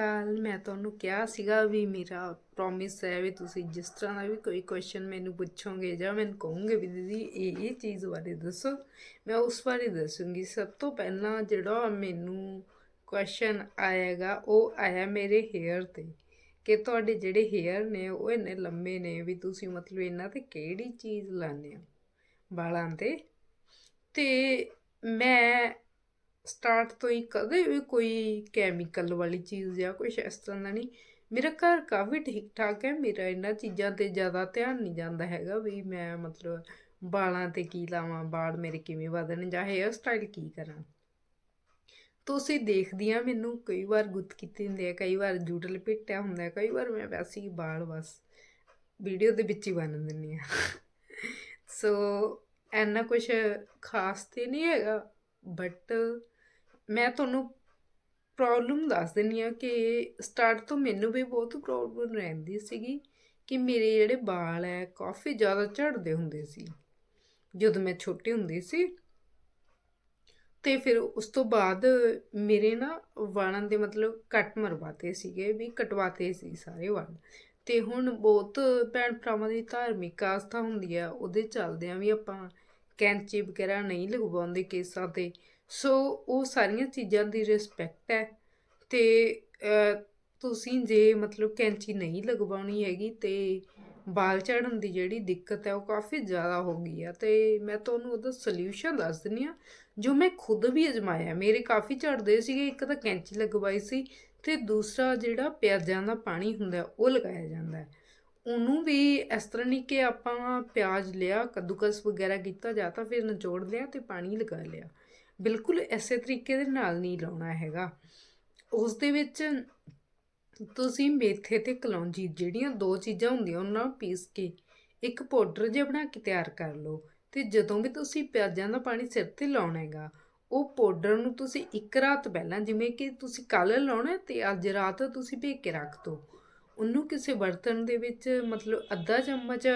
ਕੱਲ ਮੈਂ ਤੁਹਾਨੂੰ ਕਿਹਾ ਸੀਗਾ ਵੀ ਮੇਰਾ ਪ੍ਰੋਮਿਸ ਹੈ ਵੀ ਤੁਸੀਂ ਜਿਸ ਤਰ੍ਹਾਂ ਦਾ ਵੀ ਕੋਈ ਕੁਐਸਚਨ ਮੈਨੂੰ ਪੁੱਛੋਗੇ ਜਾਂ ਮੈਨੂੰ ਕਹੋਗੇ ਵੀ ਦੀਦੀ ਇਹ ਇਹ ਚੀਜ਼ ਬਾਰੇ ਦੱਸੋ, ਮੈਂ ਉਸ ਬਾਰੇ ਦੱਸੂੰਗੀ। ਸਭ ਤੋਂ ਪਹਿਲਾਂ ਜਿਹੜਾ ਮੈਨੂੰ ਕੁਐਸਚਨ ਆਏਗਾ, ਉਹ ਆਇਆ ਮੇਰੇ ਹੇਅਰ ਤੇ ਕਿ ਤੁਹਾਡੇ ਜਿਹੜੇ ਹੇਅਰ ਨੇ ਉਹ ਇੰਨੇ ਲੰਮੇ ਨੇ ਵੀ ਤੁਸੀਂ ਮਤਲਬ ਇਹਨਾਂ ਤੇ ਕਿਹੜੀ ਚੀਜ਼ ਲਾਉਂਦੇ ਹੋ ਵਾਲਾਂ ਤੇ? ਤੇ ਮੈਂ ਸਟਾਰਟ ਤੋਂ ਹੀ ਕਦੇ ਵੀ ਕੋਈ ਕੈਮੀਕਲ ਵਾਲੀ ਚੀਜ਼ ਜਾਂ ਕੁਝ ਇਸ ਤਰ੍ਹਾਂ ਦਾ ਨਹੀਂ। ਮੇਰਾ ਘਰ ਕਾਫੀ ਠੀਕ ਠਾਕ ਹੈ, ਮੇਰਾ ਇਹਨਾਂ ਚੀਜ਼ਾਂ ਤੇ ਜ਼ਿਆਦਾ ਧਿਆਨ ਨਹੀਂ ਜਾਂਦਾ ਹੈਗਾ ਵੀ ਮੈਂ ਮਤਲਬ ਵਾਲਾਂ ਤੇ ਕੀ ਲਾਵਾਂ, ਵਾਲ ਮੇਰੇ ਕਿਵੇਂ ਵਧਣ ਜਾਂ ਹੇਅਰ ਸਟਾਈਲ ਕੀ ਕਰਾਂ। ਤੁਸੀਂ ਦੇਖਦੀ ਦੇਖਦੀਆਂ ਮੈਨੂੰ, ਕਈ ਵਾਰ ਗੁੱਤ ਕੀਤੇ ਹੁੰਦੇ ਆ ਕਈ ਵਾਰ ਜੂਟ ਲਪੇਟਿਆ ਹੁੰਦਾ ਕਈ ਵਾਰ ਮੈਂ ਵੈਸੇ ਹੀ ਬਾਲ ਬਸ ਵੀਡੀਓ ਦੇ ਵਿੱਚ ਹੀ ਬੰਨ ਦਿੰਦੀ ਆ ਸੋ ਐਨਾ ਕੁਝ ਖਾਸ ਤੇ ਨਹੀਂ ਹੈਗਾ ਬਟ ਮੈਂ ਤੁਹਾਨੂੰ ਪ੍ਰੋਬਲਮ ਦੱਸ ਦਿੰਦੀ ਆ ਕਿ ਸਟਾਰਟ ਤੋਂ ਮੈਨੂੰ ਵੀ ਬਹੁਤ ਪ੍ਰੋਬਲਮ ਰਹਿੰਦੀ ਸੀਗੀ ਕਿ ਮੇਰੇ ਜਿਹੜੇ ਵਾਲ ਹੈ, ਕਾਫੀ ਜ਼ਿਆਦਾ ਝੜਦੇ ਹੁੰਦੇ ਸੀ। ਜਦੋਂ ਮੈਂ ਛੋਟੀ ਹੁੰਦੀ ਸੀ ਤੇ ਫਿਰ ਉਸ ਤੋਂ ਬਾਅਦ ਮੇਰੇ ਨਾ ਵਾਲਾਂ ਦੇ ਮਤਲਬ ਕੱਟ ਮਰਵਾਤੇ ਸੀਗੇ ਵੀ ਕਟਵਾਤੇ ਸੀ ਸਾਰੇ ਵਾਲ। ਤੇ ਹੁਣ ਬਹੁਤ ਭੈਣ ਭਰਾਵਾਂ ਦੀ ਧਾਰਮਿਕ ਆਸਥਾ ਹੁੰਦੀ ਆ, ਉਹਦੇ ਚੱਲਦੇ ਆ ਵੀ ਆਪਾਂ ਕੈਂਚੀ ਵਗੈਰਾ ਨਹੀਂ ਲਗਵਾਉਂਦੇ ਕੇਸਾਂ ਤੇ। ਸੋ ਉਹ ਸਾਰੀਆਂ ਚੀਜ਼ਾਂ ਦੀ ਰਿਸਪੈਕਟ ਹੈ ਤੇ ਤੁਸੀਂ ਜੇ ਮਤਲਬ ਕੈਂਚੀ ਨਹੀਂ ਲਗਵਾਉਣੀ ਹੈਗੀ ਤੇ ਬਾਲ ਝੜਨ ਦੀ ਜਿਹੜੀ ਦਿੱਕਤ ਹੈ ਉਹ ਕਾਫੀ ਜ਼ਿਆਦਾ ਹੋ ਗਈ ਆ ਤੇ ਮੈਂ ਤੁਹਾਨੂੰ ਉਹਦਾ ਸੋਲੂਸ਼ਨ ਦੱਸ ਦਿੰਦੀ ਆ ਜੋ ਮੈਂ ਖੁਦ ਵੀ ਅਜਮਾਇਆ। ਮੇਰੇ ਕਾਫੀ ਝੜਦੇ ਸੀਗੇ, ਇੱਕ ਤਾਂ ਕੈਂਚੀ ਲਗਵਾਈ ਸੀ ਤੇ ਦੂਸਰਾ ਜਿਹੜਾ ਪਿਆਜ਼ਾਂ ਦਾ ਪਾਣੀ ਹੁੰਦਾ, ਉਹ ਲਗਾਇਆ ਜਾਂਦਾ ਉਹਨੂੰ ਵੀ ਇਸ ਤਰ੍ਹਾਂ ਨਹੀਂ ਕਿ ਆਪਾਂ ਪਿਆਜ਼ ਲਿਆ, ਕੱਦੂਕਸ ਵਗੈਰਾ ਕੀਤਾ ਜਾਂ ਤਾਂ ਫਿਰ ਨਿਚੋੜ ਲਿਆ ਤੇ ਪਾਣੀ ਲਗਾ ਲਿਆ। ਬਿਲਕੁਲ ਇਸੇ ਤਰੀਕੇ ਦੇ ਨਾਲ ਨਹੀਂ ਲਾਉਣਾ ਹੈਗਾ। ਉਸ ਦੇ ਵਿੱਚ ਤੁਸੀਂ ਮੇਥੇ ਤੇ ਕਲੌਂਜੀ ਜਿਹੜੀਆਂ ਦੋ ਚੀਜ਼ਾਂ ਹੁੰਦੀਆਂ, ਉਹਨਾਂ ਨੂੰ ਪੀਸ ਕੇ ਇੱਕ ਪਾਊਡਰ ਜਿਹਾ ਬਣਾ ਕੇ ਤਿਆਰ ਕਰ ਲਓ ਤੇ ਜਦੋਂ ਵੀ ਤੁਸੀਂ ਪਿਆਜ਼ਾਂ ਦਾ ਪਾਣੀ ਸਿਰ ਤੇ ਲਾਉਣਾ ਹੈਗਾ, ਉਹ ਪਾਊਡਰ ਨੂੰ ਤੁਸੀਂ ਇੱਕ ਰਾਤ ਪਹਿਲਾਂ ਜਿਵੇਂ ਕਿ ਤੁਸੀਂ ਕੱਲ ਲਾਉਣਾ ਹੈ ਤੇ ਅੱਜ ਰਾਤ ਤੁਸੀਂ ਭੇਜ ਕੇ ਰੱਖ ਦਿਓ ਉਹਨੂੰ ਕਿਸੇ ਬਰਤਨ ਦੇ ਵਿੱਚ ਮਤਲਬ ਅੱਧਾ ਚਮਚ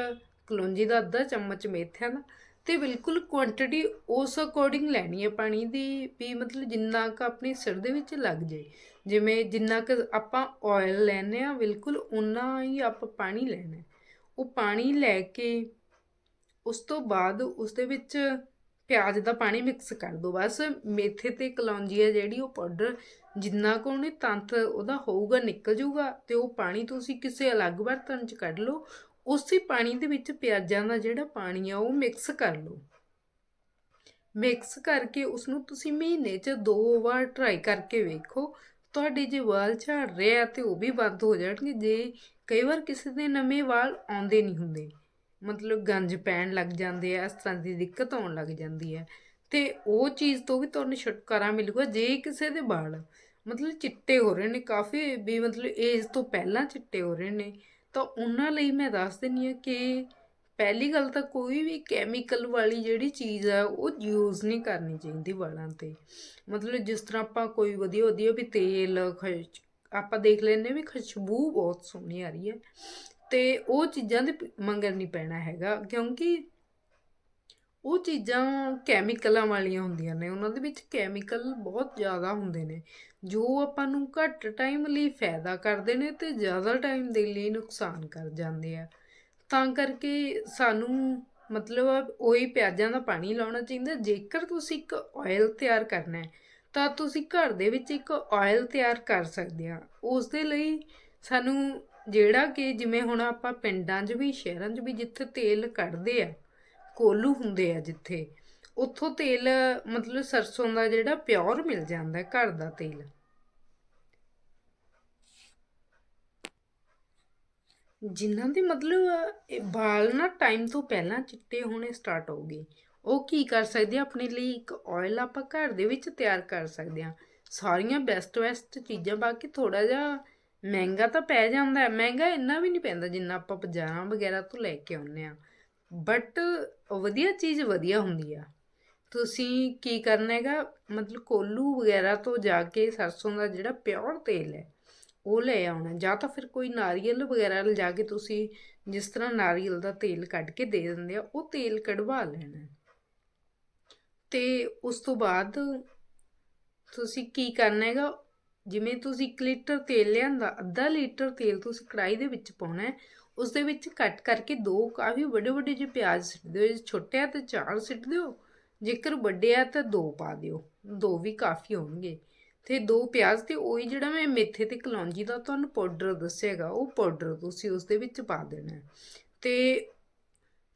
ਕਲੌਂਜੀ ਦਾ ਅੱਧਾ ਚਮਚ ਮੇਥਿਆਂ ਦਾ ਤੇ ਬਿਲਕੁਲ ਕੁਆਂਟੀਟੀ ਉਸ ਅਕੋਰਡਿੰਗ ਲੈਣੀ ਹੈ ਪਾਣੀ ਦੀ ਵੀ ਮਤਲਬ ਜਿੰਨਾ ਕੁ ਆਪਣੇ ਸਿਰ ਦੇ ਵਿੱਚ ਲੱਗ ਜਾਏ। ਜਿਵੇਂ ਜਿੰਨਾ ਕੁ ਆਪਾਂ ਆਇਲ ਲੈਨੇ ਆ ਬਿਲਕੁਲ ਉਨਾ ਹੀ ਆਪਾਂ ਪਾਣੀ ਲੈਣਾ ਉਹ ਪਾਣੀ ਲੈ ਕੇ ਉਸ ਤੋਂ ਬਾਅਦ ਉਸ ਦੇ ਵਿੱਚ ਪਿਆਜ਼ ਦਾ ਪਾਣੀ ਮਿਕਸ ਕਰ ਦਿਓ ਬਸ ਮੇਥੇ ਤੇ ਕਲੌਂਜੀ ਹੈ ਜਿਹੜੀ ਉਹ ਪਾਊਡਰ ਜਿੰਨਾ ਕੁ ਉਹਨੇ ਤੰਤ ਉਹਦਾ ਹੋਊਗਾ, ਨਿਕਲ ਜਾਊਗਾ ਤੇ ਉਹ ਪਾਣੀ ਤੁਸੀਂ ਕਿਸੇ ਅਲੱਗ ਬਰਤਨ 'ਚ ਕੱਢ ਲਓ। ਉਸੇ ਪਾਣੀ ਦੇ ਵਿੱਚ ਪਿਆਜ਼ਾਂ ਦਾ ਜਿਹੜਾ ਪਾਣੀ ਆ, ਉਹ ਮਿਕਸ ਕਰ ਲਓ। ਮਿਕਸ ਕਰਕੇ ਉਸ ਨੂੰ ਤੁਸੀਂ ਮਹੀਨੇ 'ਚ ਦੋ ਵਾਰ ਟਰਾਈ ਕਰਕੇ ਵੇਖੋ। ਤੁਹਾਡੇ ਜੇ ਵਾਲ ਝੜ ਰਹੇ ਆ ਤੇ ਉਹ ਵੀ ਬੰਦ ਹੋ ਜਾਣਗੇ। ਜੇ ਕਈ ਵਾਰ ਕਿਸੇ ਦੇ ਨਵੇਂ ਵਾਲ ਆਉਂਦੇ ਨਹੀਂ ਹੁੰਦੇ, ਮਤਲਬ ਗੰਜ ਪੈਣ ਲੱਗ ਜਾਂਦੇ ਆ, ਇਸ ਤਰ੍ਹਾਂ ਦੀ ਦਿੱਕਤ ਆਉਣ ਲੱਗ ਜਾਂਦੀ ਹੈ ਤੇ ਉਹ ਚੀਜ਼ ਤੋਂ ਵੀ ਤੁਹਾਨੂੰ ਛੁਟਕਾਰਾ ਮਿਲੂਗਾ, ਜੇ ਕਿਸੇ ਦੇ ਵਾਲ ਮਤਲਬ ਚਿੱਟੇ ਹੋ ਰਹੇ ਨੇ, ਕਾਫੀ ਵੀ ਮਤਲਬ ਏਜ ਤੋਂ ਪਹਿਲਾਂ ਚਿੱਟੇ ਹੋ ਰਹੇ ਨੇ ਤਾਂ ਉਹਨਾਂ ਲਈ ਮੈਂ ਦੱਸ ਦਿੰਦੀ ਹਾਂ ਕਿ ਪਹਿਲੀ ਗੱਲ ਤਾਂ ਕੋਈ ਵੀ ਕੈਮੀਕਲ ਵਾਲੀ ਜਿਹੜੀ ਚੀਜ਼ ਆ, ਉਹ ਯੂਜ਼ ਨਹੀਂ ਕਰਨੀ ਚਾਹੀਦੀ ਵਾਲਾਂ ਤੇ। ਮਤਲਬ ਜਿਸ ਤਰ੍ਹਾਂ ਆਪਾਂ ਕੋਈ ਵਧੀਆ ਵਧੀਆ ਵੀ ਤੇਲ, ਖੁਸ਼- ਆਪਾਂ ਦੇਖ ਲੈਂਦੇ ਵੀ ਖੁਸ਼ਬੂ ਬਹੁਤ ਸੋਹਣੀ ਆ ਰਹੀ ਹੈ। ਤੇ ਉਹ ਚੀਜ਼ਾਂ ਦੇ ਮੰਗਣ ਨਹੀਂ ਪੈਣਾ ਹੈਗਾ, ਕਿਉਂਕਿ ਉਹ ਚੀਜ਼ਾਂ ਕੈਮੀਕਲਾਂ ਵਾਲੀਆਂ ਹੁੰਦੀਆਂ ਨੇ, ਉਹਨਾਂ ਦੇ ਵਿੱਚ ਕੈਮੀਕਲ ਬਹੁਤ ਜ਼ਿਆਦਾ ਹੁੰਦੇ ਨੇ, ਜੋ ਆਪਾਂ ਨੂੰ ਘੱਟ ਟਾਈਮ ਲਈ ਫਾਇਦਾ ਕਰਦੇ ਨੇ ਤੇ ਜ਼ਿਆਦਾ ਟਾਈਮ ਦੇ ਲਈ ਨੁਕਸਾਨ ਕਰ ਜਾਂਦੇ ਆ। ਤਾਂ ਕਰਕੇ ਸਾਨੂੰ ਮਤਲਬ ਉਹੀ ਪਿਆਜ਼ਾਂ ਦਾ ਪਾਣੀ ਲਾਉਣਾ ਚਾਹੀਦਾ, ਜੇਕਰ ਤੁਸੀਂ ਇੱਕ ਆਇਲ ਤਿਆਰ ਕਰਨਾ ਹੈ, ਤਾਂ ਤੁਸੀਂ ਘਰ ਦੇ ਵਿੱਚ ਇੱਕ ਆਇਲ ਤਿਆਰ ਕਰ ਸਕਦੇ ਆ। ਉਸ ਦੇ ਲਈ ਸਾਨੂੰ ਜਿਹੜਾ ਕਿ ਜਿਵੇਂ ਹੁਣ ਆਪਾਂ ਪਿੰਡਾਂ 'ਚ ਵੀ, ਸ਼ਹਿਰਾਂ 'ਚ ਵੀ ਜਿੱਥੇ ਤੇਲ ਕੱਢਦੇ ਆ ਕੋਲੂ ਹੁੰਦੇ ਆ ਜਿੱਥੇ, ਉੱਥੋਂ ਤੇਲ, ਮਤਲਬ ਸਰਸੋਂ ਦਾ ਜਿਹੜਾ ਪਿਓਰ ਮਿਲ ਜਾਂਦਾ ਹੈ, ਘਰ ਦਾ ਤੇਲ। ਜਿਨ੍ਹਾਂ ਦੇ ਮਤਲਬ ਵਾਲ ਨਾ ਟਾਈਮ ਤੋਂ ਪਹਿਲਾਂ ਚਿੱਟੇ ਹੋਣੇ ਸਟਾਰਟ ਹੋ ਗਏ। ਉਹ ਕੀ ਕਰ ਸਕਦੇ ਆ, ਆਪਣੇ ਲਈ ਇੱਕ ਆਇਲ ਆਪਾਂ ਘਰ ਦੇ ਵਿੱਚ ਤਿਆਰ ਕਰ ਸਕਦੇ ਆ। ਸਾਰੀਆਂ ਬੈਸਟ ਵੈਸਟ ਚੀਜ਼ਾਂ ਬਾਕੀ ਥੋੜਾ ਜਿਹਾ ਮਹਿੰਗਾ ਤਾਂ ਪੈ ਜਾਂਦਾ ਮਹਿੰਗਾ ਇੰਨਾ ਵੀ ਨਹੀਂ ਪੈਂਦਾ ਜਿੰਨਾ ਆਪਾਂ ਬਾਜ਼ਾਰਾਂ ਵਗੈਰਾ ਤੋਂ ਲੈ ਕੇ ਆਉਂਦੇ ਆ। ਬਟ ਵਧੀਆ ਚੀਜ਼ ਵਧੀਆ ਹੁੰਦੀ ਆ ਤੁਸੀਂ ਕੀ ਕਰਨਾ ਹੈਗਾ, ਮਤਲਬ ਕੋਲੂ ਵਗੈਰਾ ਤੋਂ ਜਾ ਕੇ ਸਰਸੋਂ ਦਾ ਜਿਹੜਾ ਪਿਓਰ ਤੇਲ ਹੈ, ਉਹ ਲੈ ਆਉਣਾ ਜਾਂ ਤਾਂ ਫਿਰ ਕੋਈ ਨਾਰੀਅਲ ਵਗੈਰਾ ਲਿਜਾ ਕੇ ਤੁਸੀਂ ਜਿਸ ਤਰ੍ਹਾਂ ਨਾਰੀਅਲ ਦਾ ਤੇਲ ਕੱਢ ਕੇ ਦੇ ਦਿੰਦੇ ਆ, ਉਹ ਤੇਲ ਕਢਵਾ ਲੈਣਾ ਹੈ। ਤੇ ਉਸ ਤੋਂ ਬਾਅਦ ਤੁਸੀਂ ਕੀ ਕਰਨਾ ਹੈਗਾ, ਜਿਵੇਂ ਤੁਸੀਂ 1 ਲੀਟਰ ਤੇਲ ਲਿਆਂਦਾ, ਅੱਧਾ ਲੀਟਰ ਤੇਲ ਤੁਸੀਂ ਕੜਾਈ ਦੇ ਵਿੱਚ ਪਾਉਣਾ ਹੈ ਉਸ ਦੇ ਵਿੱਚ ਕੱਟ ਕਰਕੇ ਦੋ ਕਾਫੀ ਵੱਡੇ ਵੱਡੇ ਜਿਹੇ ਪਿਆਜ਼ ਸਿੱਟ ਦਿਓ, ਜੇ ਛੋਟੇ ਆ ਤਾਂ ਚਾਰ ਸਿੱਟ ਦਿਓ, ਜੇਕਰ ਵੱਡੇ ਆ ਤਾਂ ਦੋ ਪਾ ਦਿਓ, ਦੋ ਵੀ ਕਾਫੀ ਹੋਣਗੇ ਤੇ ਦੋ ਪਿਆਜ਼ ਤੇ ਉਹੀ ਜਿਹੜਾ ਮੈਂ ਮੇਥੇ ਤੇ ਕਲੌਂਜੀ ਦਾ ਤੁਹਾਨੂੰ ਪਾਊਡਰ ਦੱਸਿਆਗਾ ਉਹ ਪਾਊਡਰ ਤੁਸੀਂ ਉਸ ਦੇ ਵਿੱਚ ਪਾ ਦੇਣਾ ਹੈ। ਤੇ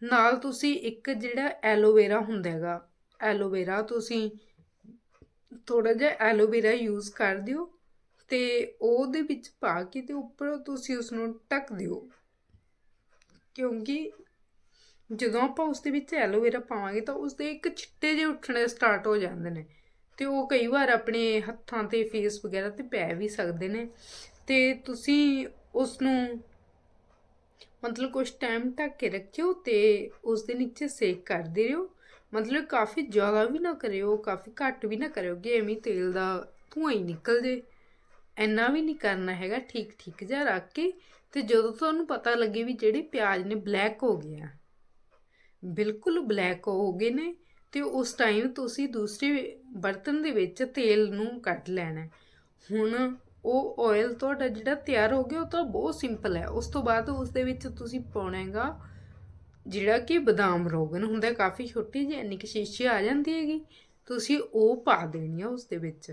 ਨਾਲ ਤੁਸੀਂ ਇੱਕ ਜਿਹੜਾ ਐਲੋਵੇਰਾ ਹੁੰਦਾ ਹੈਗਾ, ਐਲੋਵੇਰਾ ਤੁਸੀਂ ਥੋੜਾ ਜਿਹਾ ਐਲੋਵੇਰਾ ਯੂਜ਼ ਕਰ ਦਿਓ ਤੇ ਉਹਦੇ ਵਿੱਚ ਪਾ ਕੇ ਤੇ ਉੱਪਰ ਤੁਸੀਂ ਉਸ ਨੂੰ ਢੱਕ ਦਿਓ ਕਿਉਂਕਿ ਜਦੋਂ ਆਪਾਂ ਉਸ ਦੇ ਵਿੱਚ ਐਲੋਵੇਰਾ ਪਾਵਾਂਗੇ ਤਾਂ ਉਸ ਦੇ ਇੱਕ ਛਿੱਟੇ ਜਿਹੇ ਉੱਠਣੇ ਸਟਾਰਟ ਹੋ ਜਾਂਦੇ ਨੇ ਤੇ ਉਹ ਕਈ ਵਾਰ ਆਪਣੇ ਹੱਥਾਂ ਤੇ ਫੇਸ ਵਗੈਰਾ ਤੇ ਪੈ ਵੀ ਸਕਦੇ ਨੇ ਤੇ ਤੁਸੀਂ ਉਸ ਨੂੰ ਮਤਲਬ ਕੁਝ ਟਾਈਮ ਢੱਕ ਕੇ ਰੱਖਿਓ ਤੇ ਉਸ ਦੇ ਨੀਚੇ ਸੇਕ ਕਰਦੇ ਰਹੋ। ਮਤਲਬ ਕਾਫੀ ਜ਼ਿਆਦਾ ਵੀ ਨਾ ਕਰਿਓ, ਕਾਫੀ ਘੱਟ ਵੀ ਨਾ ਕਰਿਓ ਕਿ ਐਵੇਂ ਤੇਲ ਦਾ ਧੂੰਆਂ ਹੀ ਨਿਕਲ ਜੇ ਇੰਨਾ ਵੀ ਨਹੀਂ ਕਰਨਾ ਹੈਗਾ ਠੀਕ ਠੀਕ ਜਿਹਾ ਰੱਖ ਕੇ ਤੇ ਜਦੋਂ ਤੁਹਾਨੂੰ ਪਤਾ ਲੱਗੇ ਵੀ ਜਿਹੜੇ ਪਿਆਜ਼ ਨੇ ਬਲੈਕ ਹੋ ਗਏ ਆ, ਬਿਲਕੁਲ ਬਲੈਕ ਹੋ ਗਏ ਨੇ, ਤੇ ਉਸ ਟਾਈਮ ਤੁਸੀਂ ਦੂਸਰੇ ਬਰਤਨ ਦੇ ਵਿੱਚ ਤੇਲ ਨੂੰ ਕੱਢ ਲੈਣਾ ਹੁਣ ਉਹ ਆਇਲ ਤੁਹਾਡਾ ਜਿਹੜਾ ਤਿਆਰ ਹੋ ਗਿਆ, ਉਹ ਤਾਂ ਬਹੁਤ ਸਿੰਪਲ ਹੈ। ਉਸ ਤੋਂ ਬਾਅਦ ਉਸ ਦੇ ਵਿੱਚ ਤੁਸੀਂ ਪਾਉਣਾ ਹੈਗਾ ਜਿਹੜਾ ਕਿ ਬਦਾਮ ਰੋਗਨ ਹੁੰਦਾ, ਕਾਫੀ ਛੋਟੀ ਜਿਹੀ, ਇੰਨੀ ਕੁ ਸ਼ੀਸ਼ੀ ਆ ਜਾਂਦੀ ਹੈਗੀ। ਤੁਸੀਂ ਉਹ ਪਾ ਦੇਣੀ ਆ ਉਸ ਦੇ ਵਿੱਚ।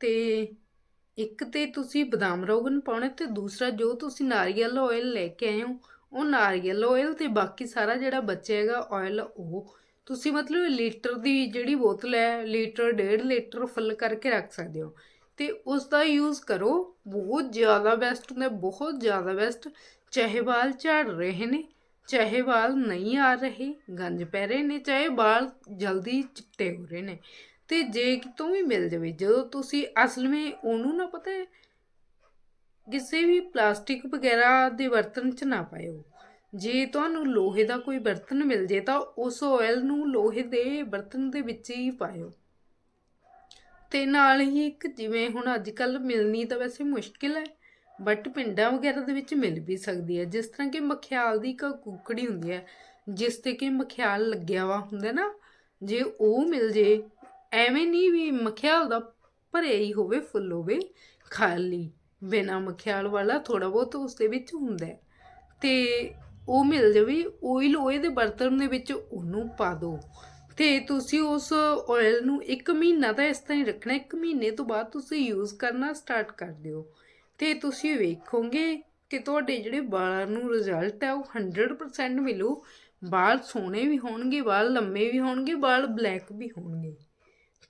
ਤੇ ਇੱਕ ਤੇ ਤੁਸੀਂ ਬਦਾਮ ਰੋਗਨ ਪਾਉਣੇ ਤੇ ਦੂਸਰਾ ਜੋ ਤੁਸੀਂ ਨਾਰੀਅਲ ਆਇਲ ਲੈ ਕੇ ਆਏ ਹੋ, ਉਹ ਨਾਰੀਅਲ ਆਇਲ ਤੇ ਬਾਕੀ ਸਾਰਾ ਜਿਹੜਾ ਬਚਿਆ ਹੈਗਾ ਆਇਲ ਉਹ ਤੁਸੀਂ ਮਤਲਬ ਲੀਟਰ ਦੀ ਜਿਹੜੀ ਬੋਤਲ ਹੈ, ਲੀਟਰ ਡੇਢ ਲੀਟਰ ਫੁੱਲ ਕਰਕੇ ਰੱਖ ਸਕਦੇ ਹੋ ਤੇ ਉਸ ਦਾ ਯੂਜ਼ ਕਰੋ, ਬਹੁਤ ਜ਼ਿਆਦਾ ਬੈਸਟ ਹੁੰਦਾ ਬਹੁਤ ਜ਼ਿਆਦਾ ਬੈਸਟ ਚਾਹੇ ਵਾਲ ਝੜ ਰਹੇ ਨੇ, ਚਾਹੇ ਵਾਲ ਨਹੀਂ ਆ ਰਹੇ, ਗੰਜ ਪੈ ਰਹੇ ਨੇ, ਚਾਹੇ ਵਾਲ ਜਲਦੀ ਚਿੱਟੇ ਹੋ ਰਹੇ ਨੇ। ਤੇ ਜੇ ਕਿਤੋਂ ਵੀ ਮਿਲ ਜਾਵੇ, ਜਦੋਂ ਤੁਸੀਂ ਅਸਲ ਵਿੱਚ ਉਹਨੂੰ ਨਾ ਪਤਾ ਹੈ, ਕਿਸੇ ਵੀ ਪਲਾਸਟਿਕ ਵਗੈਰਾ ਦੇ ਬਰਤਨ 'ਚ ਨਾ ਪਾਇਓ। ਜੇ ਤੁਹਾਨੂੰ ਲੋਹੇ ਦਾ ਕੋਈ ਬਰਤਨ ਮਿਲ ਜੇ ਤਾਂ ਉਸ ਆਇਲ ਨੂੰ ਲੋਹੇ ਦੇ ਬਰਤਨ ਦੇ ਵਿੱਚ ਹੀ ਪਾਇਓ। ਤੇ ਨਾਲ ਹੀ ਇੱਕ ਜਿਵੇਂ ਹੁਣ ਅੱਜ ਕੱਲ ਮਿਲਣੀ ਤਾਂ ਵੈਸੇ ਮੁਸ਼ਕਿਲ ਹੈ ਬਟ ਪਿੰਡਾਂ ਵਗੈਰਾ ਦੇ ਵਿੱਚ ਮਿਲ ਵੀ ਸਕਦੀ ਹੈ। ਜਿਸ ਤਰ੍ਹਾਂ ਕਿ ਮਖਿਆਲ ਦੀ ਇੱਕ ਕੁੱਕੜੀ ਹੁੰਦੀ ਹੈ, ਜਿਸ ਤੇ ਕਿ ਮਖਿਆਲ ਲੱਗਿਆ ਵਾ ਹੁੰਦਾ ਨਾ, ਜੇ ਉਹ ਮਿਲ ਜੇ ਐਵੇਂ ਨਹੀਂ ਵੀ ਮਖਿਆਲ ਦਾ ਭਰਿਆ ਹੀ ਹੋਵੇ, ਫੁੱਲ ਹੋਵੇ, ਖਾਲੀ। ਬਿਨਾ ਮਖਿਆਲ ਵਾਲਾ ਥੋੜਾ ਬਹੁਤ ਉਸ ਦੇ ਵਿੱਚ ਹੁੰਦਾ ਹੈ। ਤੇ ਉਹ ਮਿਲ ਜਾਵੇ, ਓਇਲ ਲੋਹੇ ਦੇ ਬਰਤਨ ਦੇ ਵਿੱਚ ਉਹਨੂੰ ਪਾ ਦਿਓ ਤੇ ਤੁਸੀਂ ਉਸ ਆਇਲ ਨੂੰ 1 ਮਹੀਨਾ ਤਾਂ ਇਸ ਤਰ੍ਹਾਂ ਹੀ ਰੱਖਣਾ 1 ਮਹੀਨੇ ਤੋਂ ਬਾਅਦ ਤੁਸੀਂ ਯੂਜ਼ ਕਰਨਾ ਸਟਾਰਟ ਕਰ ਦਿਓ। ਤੇ ਤੁਸੀਂ ਵੇਖੋਗੇ ਕਿ ਤੁਹਾਡੇ ਜਿਹੜੇ ਵਾਲਾਂ ਨੂੰ ਰਿਜ਼ਲਟ ਹੈ, ਉਹ 100% ਮਿਲੂ। ਵਾਲ ਸੋਹਣੇ ਵੀ ਹੋਣਗੇ, ਵਾਲ ਲੰਮੇ ਵੀ ਹੋਣਗੇ, ਵਾਲ ਬਲੈਕ ਵੀ ਹੋਣਗੇ।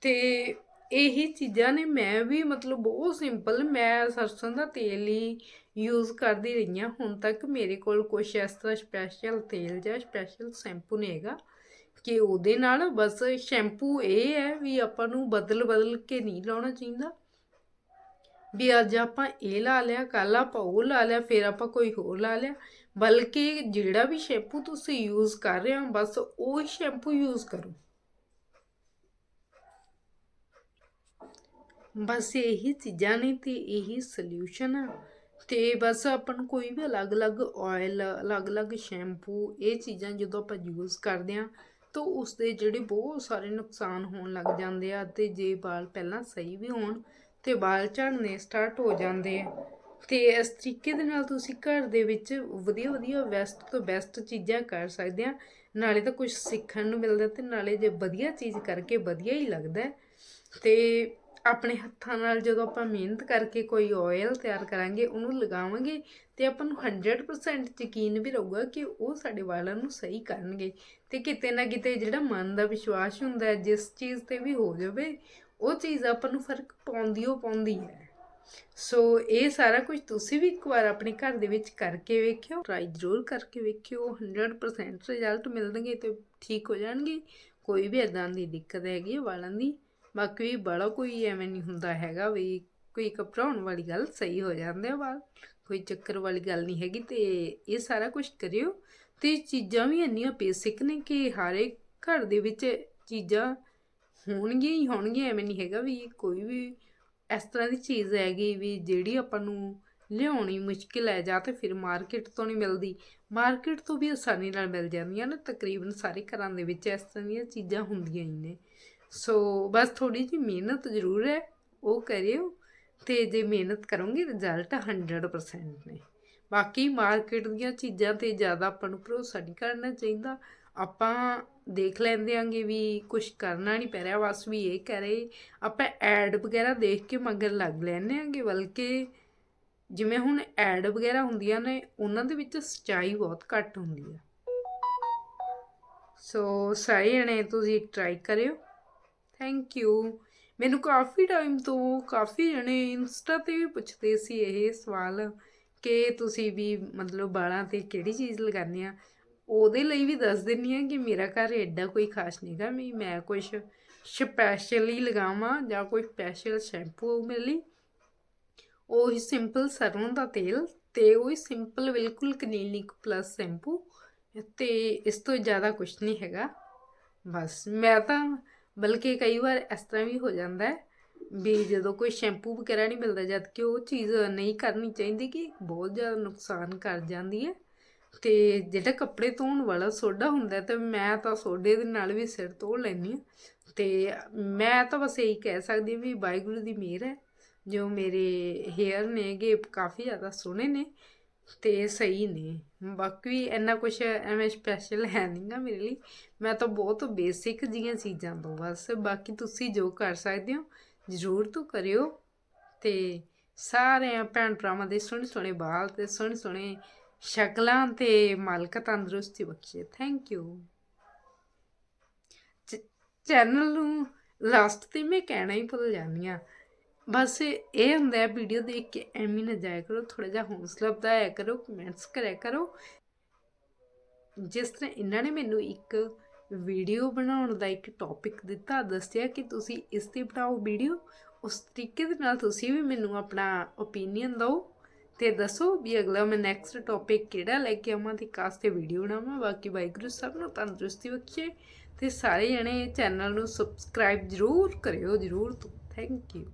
ਤੇ ਇਹੀ ਚੀਜ਼ਾਂ ਨੇ, ਮੈਂ ਵੀ ਮਤਲਬ ਬਹੁਤ ਸਿੰਪਲ ਮੈਂ ਸਰਸੋਂ ਦਾ ਤੇਲ ਹੀ ਯੂਜ਼ ਕਰਦੀ ਰਹੀ ਹਾਂ। ਹੁਣ ਤੱਕ ਮੇਰੇ ਕੋਲ ਕੁਛ ਇਸ ਤਰ੍ਹਾਂ ਸਪੈਸ਼ਲ ਤੇਲ ਜਾਂ ਸਪੈਸ਼ਲ ਸ਼ੈਂਪੂ ਨਹੀਂ ਹੈਗਾ ਕਿ ਉਹਦੇ ਨਾਲ ਬਸ ਸ਼ੈਂਪੂ ਇਹ ਹੈ ਵੀ ਆਪਾਂ ਨੂੰ ਬਦਲ ਬਦਲ ਕੇ ਨਹੀਂ ਲਾਉਣਾ ਚਾਹੀਦਾ। ਵੀ ਅੱਜ ਆਪਾਂ ਇਹ ਲਾ ਲਿਆ ਕੱਲ ਆਪਾਂ ਉਹ ਲਾ ਲਿਆ, ਫਿਰ ਆਪਾਂ ਕੋਈ ਹੋਰ ਲਾ ਲਿਆ। ਬਲਕਿ ਜਿਹੜਾ ਵੀ ਸ਼ੈਂਪੂ ਤੁਸੀਂ ਯੂਜ਼ ਕਰ ਰਹੇ ਹੋ, ਬਸ ਉਹ ਸ਼ੈਂਪੂ ਯੂਜ਼ ਕਰੋ। ਬਸ ਇਹੀ ਚੀਜ਼ਾਂ ਨੇ ਤੇ ਇਹੀ ਸੋਲੂਸ਼ਨ ਆ। ਤੇ ਬਸ ਆਪਾਂ ਨੂੰ ਕੋਈ ਵੀ ਅਲੱਗ-ਅਲੱਗ ਆਇਲ ਅਲੱਗ-ਅਲੱਗ ਸ਼ੈਂਪੂ ਇਹ ਚੀਜ਼ਾਂ ਜਦੋਂ ਆਪਾਂ ਯੂਜ਼ ਕਰਦੇ ਆ ਤਾਂ ਉਸ ਦੇ ਜਿਹੜੇ ਬਹੁਤ ਸਾਰੇ ਨੁਕਸਾਨ ਹੋਣ ਲੱਗ ਜਾਂਦੇ ਆ ਤੇ ਜੇ ਵਾਲ ਪਹਿਲਾਂ ਸਹੀ ਵੀ ਹੋਣ ਤੇ ਵਾਲ ਝੜਨੇ ਸਟਾਰਟ ਹੋ ਜਾਂਦੇ ਆ। ਤੇ ਇਸ ਤਰੀਕੇ ਦੇ ਨਾਲ ਤੁਸੀਂ ਘਰ ਦੇ ਵਿੱਚ ਵਧੀਆ ਵਧੀਆ ਬੈਸਟ ਤੋਂ ਬੈਸਟ ਚੀਜ਼ਾਂ ਕਰ ਸਕਦੇ ਆ। ਨਾਲੇ ਤਾਂ ਕੁਝ ਸਿੱਖਣ ਨੂੰ ਮਿਲਦਾ ਤੇ ਨਾਲੇ ਜੇ ਵਧੀਆ ਚੀਜ਼ ਕਰਕੇ ਵਧੀਆ ਹੀ ਲੱਗਦਾ ਹੈ। ਤੇ ਆਪਣੇ ਹੱਥਾਂ ਨਾਲ ਜਦੋਂ ਆਪਾਂ ਮਿਹਨਤ ਕਰਕੇ ਕੋਈ ਆਇਲ ਤਿਆਰ ਕਰਾਂਗੇ, ਉਹਨੂੰ ਲਗਾਵਾਂਗੇ ਤੇ ਆਪਾਂ ਨੂੰ 100% ਯਕੀਨ ਵੀ ਰਹੂਗਾ ਕਿ ਉਹ ਸਾਡੇ ਵਾਲਾਂ ਨੂੰ ਸਹੀ ਕਰਨਗੇ। ਤੇ ਕਿਤੇ ਨਾ ਕਿਤੇ ਜਿਹੜਾ ਮਨ ਦਾ ਵਿਸ਼ਵਾਸ ਹੁੰਦਾ ਹੈ, ਜਿਸ ਚੀਜ਼ ਤੇ ਵੀ ਹੋ ਜਾਵੇ, ਉਹ ਚੀਜ਼ ਆਪਾਂ ਨੂੰ ਫ਼ਰਕ ਪਾਉਂਦੀ ਉਹ ਪਾਉਂਦੀ ਹੈ। ਸੋ ਇਹ ਸਾਰਾ ਕੁਝ ਤੁਸੀਂ ਵੀ ਇੱਕ ਵਾਰ ਆਪਣੇ ਘਰ ਦੇ ਵਿੱਚ ਕਰਕੇ ਵੇਖਿਓ ਟਰਾਈ ਜ਼ਰੂਰ ਕਰਕੇ ਵੇਖਿਓ 100% ਰਿਜ਼ਲਟ ਮਿਲਣਗੇ ਤੇ ਠੀਕ ਹੋ ਜਾਣਗੇ। ਕੋਈ ਵੀ ਇਦਾਂ ਦੀ ਦਿੱਕਤ ਹੈਗੀ ਹੈ ਵਾਲਾਂ ਦੀ ਬਾਕੀ ਬੜਾ ਕੋਈ ਐਵੇਂ ਨਹੀਂ ਹੁੰਦਾ ਹੈਗਾ ਵੀ ਕੋਈ ਘਬਰਾਉਣ ਵਾਲੀ ਗੱਲ ਸਹੀ ਹੋ ਜਾਂਦੇ ਆ ਵਾਲ ਕੋਈ ਚੱਕਰ ਵਾਲੀ ਗੱਲ ਨਹੀਂ ਹੈਗੀ ਤੇ ਇਹ ਸਾਰਾ ਕੁਝ ਕਰਿਓ। ਤੇ ਚੀਜ਼ਾਂ ਵੀ ਇੰਨੀਆਂ ਬੇਸਿਕ ਨੇ ਕਿ ਹਰ ਇੱਕ ਘਰ ਦੇ ਵਿੱਚ ਚੀਜ਼ਾਂ ਹੋਣਗੀਆਂ ਹੀ ਹੋਣਗੀਆਂ, ਐਵੇਂ ਨਹੀਂ ਹੈਗਾ ਵੀ ਕੋਈ ਵੀ ਇਸ ਤਰ੍ਹਾਂ ਦੀ ਚੀਜ਼ ਹੈਗੀ ਵੀ ਜਿਹੜੀ ਆਪਾਂ ਨੂੰ ਲਿਆਉਣੀ ਮੁਸ਼ਕਿਲ ਹੈ ਜਾਂ ਤੇ ਫਿਰ ਮਾਰਕੀਟ ਤੋਂ ਨਹੀਂ ਮਿਲਦੀ। ਮਾਰਕੀਟ ਤੋਂ ਵੀ ਆਸਾਨੀ ਨਾਲ ਮਿਲ ਜਾਂਦੀਆਂ ਨੇ, ਤਕਰੀਬਨ ਸਾਰੇ ਘਰਾਂ ਦੇ ਵਿੱਚ ਇਸ ਤਰ੍ਹਾਂ ਦੀਆਂ ਚੀਜ਼ਾਂ ਹੁੰਦੀਆਂ ਹੀ ਨੇ। ਸੋ ਬਸ ਥੋੜੀ ਜਿਹੀ ਮਿਹਨਤ ਜ਼ਰੂਰ ਹੈ, ਉਹ ਕਰਿਓ ਤੇ ਜੇ ਮਿਹਨਤ ਕਰੋਗੇ ਰਿਜ਼ਲਟ 100% ਨੇ। ਬਾਕੀ ਮਾਰਕੀਟ ਦੀਆਂ ਚੀਜ਼ਾਂ ਤੇ ਜ਼ਿਆਦਾ ਆਪਾਂ ਨੂੰ ਭਰੋਸਾ ਨਹੀਂ ਕਰਨਾ ਚਾਹੀਦਾ। ਆਪਾਂ ਦੇਖ ਲੈਂਦੇ ਆਂਗੇ ਵੀ ਕੁਝ ਕਰਨਾ ਨਹੀਂ ਪੈ ਰਿਹਾ, ਬਸ ਵੀ ਇਹ ਕਰੇ ਆਪਾਂ ਐਡ ਵਗੈਰਾ ਦੇਖ ਕੇ ਮਗਰ ਲੱਗ ਲੈਂਦੇ ਆਂਗੇ ਬਲਕਿ ਜਿਵੇਂ ਹੁਣ ਐਡ ਵਗੈਰਾ ਹੁੰਦੀਆਂ ਨੇ, ਉਹਨਾਂ ਦੇ ਵਿੱਚ ਸੱਚਾਈ ਬਹੁਤ ਘੱਟ ਹੁੰਦੀ ਆ। ਸੋ ਸਾਰੇ ਜਣੇ ਤੁਸੀਂ ਟਰਾਈ ਕਰਿਓ। ਥੈਂਕ ਯੂ ਮੈਨੂੰ ਕਾਫੀ ਟਾਈਮ ਤੋਂ ਕਾਫੀ ਜਣੇ ਇੰਸਟਾ ਤੇ ਵੀ ਪੁੱਛਦੇ ਸੀ ਇਹ ਸਵਾਲ ਕਿ ਤੁਸੀਂ ਵੀ ਮਤਲਬ ਬਾਲਾਂ ਤੇ ਕਿਹੜੀ ਚੀਜ਼ ਲਗਾਉਂਦੇ ਆ? ਉਹਦੇ ਲਈ ਵੀ ਦੱਸ ਦਿੰਨੀ ਆ ਕਿ ਮੇਰਾ ਘਰ ਐਡਾ ਕੋਈ ਖਾਸ ਨਹੀਂਗਾ ਵੀ ਮੈਂ ਕੁਝ ਸਪੈਸ਼ਲੀ ਲਗਾਵਾਂ ਜਾਂ ਕੋਈ ਸਪੈਸ਼ਲ ਸ਼ੈਂਪੂ ਮੇਰੇ ਲਈ। ਉਹੀ ਸਿੰਪਲ ਸਰੋਂ ਦਾ ਤੇਲ ਤੇ ਉਹੀ ਸਿੰਪਲ ਬਿਲਕੁਲ ਕਲੀਨਿਕ ਪਲੱਸ ਸ਼ੈਂਪੂ ਤੇ ਇਸ ਤੋਂ ਜ਼ਿਆਦਾ ਕੁਝ ਨਹੀਂ ਹੈਗਾ। ਬਸ ਮੈਂ ਤਾਂ ਬਲਕਿ ਕਈ ਵਾਰ ਇਸ ਤਰ੍ਹਾਂ ਵੀ ਹੋ ਜਾਂਦਾ ਹੈ ਵੀ ਜਦੋਂ ਕੋਈ ਸ਼ੈਂਪੂ ਵਗੈਰਾ ਨਹੀਂ ਮਿਲਦਾ, ਜਦ ਕਿ ਉਹ ਚੀਜ਼ ਨਹੀਂ ਕਰਨੀ ਚਾਹੀਦੀ ਕਿ ਬਹੁਤ ਜ਼ਿਆਦਾ ਨੁਕਸਾਨ ਕਰ ਜਾਂਦੀ ਹੈ। ਤੇ ਜਿਹੜਾ ਕੱਪੜੇ ਧੋਣ ਵਾਲਾ ਸੋਡਾ ਹੁੰਦਾ ਤੇ ਮੈਂ ਤਾਂ ਸੋਡੇ ਦੇ ਨਾਲ ਵੀ ਸਿਰ ਧੋ ਲੈਂਦੀ ਹਾਂ। ਤੇ ਮੈਂ ਤਾਂ ਬਸ ਇਹੀ ਕਹਿ ਸਕਦੀ ਹਾਂ ਵੀ ਵਾਹਿਗੁਰੂ ਦੀ ਮਿਹਰ ਹੈ। ਜੋ ਮੇਰੇ ਹੇਅਰ ਨੇਗੇ, ਕਾਫੀ ਜ਼ਿਆਦਾ ਸੋਹਣੇ ਨੇ। ਤੇ ਸਹੀ ਨੇ ਬਾਕੀ ਇੰਨਾ ਕੁਝ ਐਵੇਂ ਸਪੈਸ਼ਲ ਹੈ ਨਹੀਂਗਾ ਮੇਰੇ ਲਈ। ਮੈਂ ਤਾਂ ਬਹੁਤ ਬੇਸਿਕ ਜੀਆਂ ਚੀਜ਼ਾਂ ਤੋਂ ਬਸ। ਬਾਕੀ ਤੁਸੀਂ ਜੋ ਕਰ ਸਕਦੇ ਹੋ, ਜ਼ਰੂਰ ਤੋਂ ਕਰਿਓ। ਤੇ ਸਾਰੇ ਭੈਣ ਭਰਾਵਾਂ ਦੇ ਸੋਹਣੇ ਸੋਹਣੇ ਬਾਲ ਤੇ ਸੋਹਣੇ ਸੋਹਣੇ ਸ਼ਕਲਾਂ ਤੇ ਮਾਲਕ ਤੰਦਰੁਸਤੀ ਬਖਸ਼ੇ। ਥੈਂਕ ਯੂ ਚੈਨਲ ਨੂੰ ਲਾਸਟ ਤੇ ਮੈਂ ਕਹਿਣਾ ਹੀ ਭੁੱਲ ਜਾਂਦੀ ਆ ਬਸ ਇਹ ਹੁੰਦਾ ਹੈ ਵੀਡੀਓ ਦੇਖ ਕੇ ਐਵੇਂ ਨਾ ਜਾਇਆ ਕਰੋ ਥੋੜਾ ਜਿਹਾ ਹੌਸਲਾ ਵਧਾਇਆ ਕਰੋ ਕਮੈਂਟਸ ਕਰਿਆ ਕਰੋ। ਜਿਸ ਤਰ੍ਹਾਂ ਇਹਨਾਂ ਨੇ ਮੈਨੂੰ ਇੱਕ ਵੀਡੀਓ ਬਣਾਉਣ ਦਾ ਇੱਕ ਟੌਪਿਕ ਦਿੱਤਾ, ਦੱਸਿਆ ਕਿ ਤੁਸੀਂ ਇਸ ਤੇ ਬਣਾਓ ਵੀਡੀਓ ਉਸ ਤਰੀਕੇ ਦੇ ਨਾਲ ਤੁਸੀਂ ਵੀ ਮੈਨੂੰ ਆਪਣਾ ਓਪੀਨੀਅਨ ਦਿਓ ਤੇ ਦੱਸੋ ਵੀ ਅਗਲਾ ਮੈਂ ਨੈਕਸਟ ਟੌਪਿਕ ਕਿਹੜਾ ਲੈ ਕੇ ਆਵਾਂ ਤੇ ਕਾਸ ਤੇ ਵੀਡੀਓ ਬਣਾਵਾਂ। ਬਾਕੀ ਵਾਹਿਗੁਰੂ ਸਭ ਨੂੰ ਤੰਦਰੁਸਤੀ ਬਖਸ਼ੇ ਤੇ ਸਾਰੇ ਜਣੇ ਚੈਨਲ ਨੂੰ ਸਬਸਕ੍ਰਾਈਬ ਜ਼ਰੂਰ ਕਰਿਓ, ਜ਼ਰੂਰ ਥੈਂਕ ਯੂ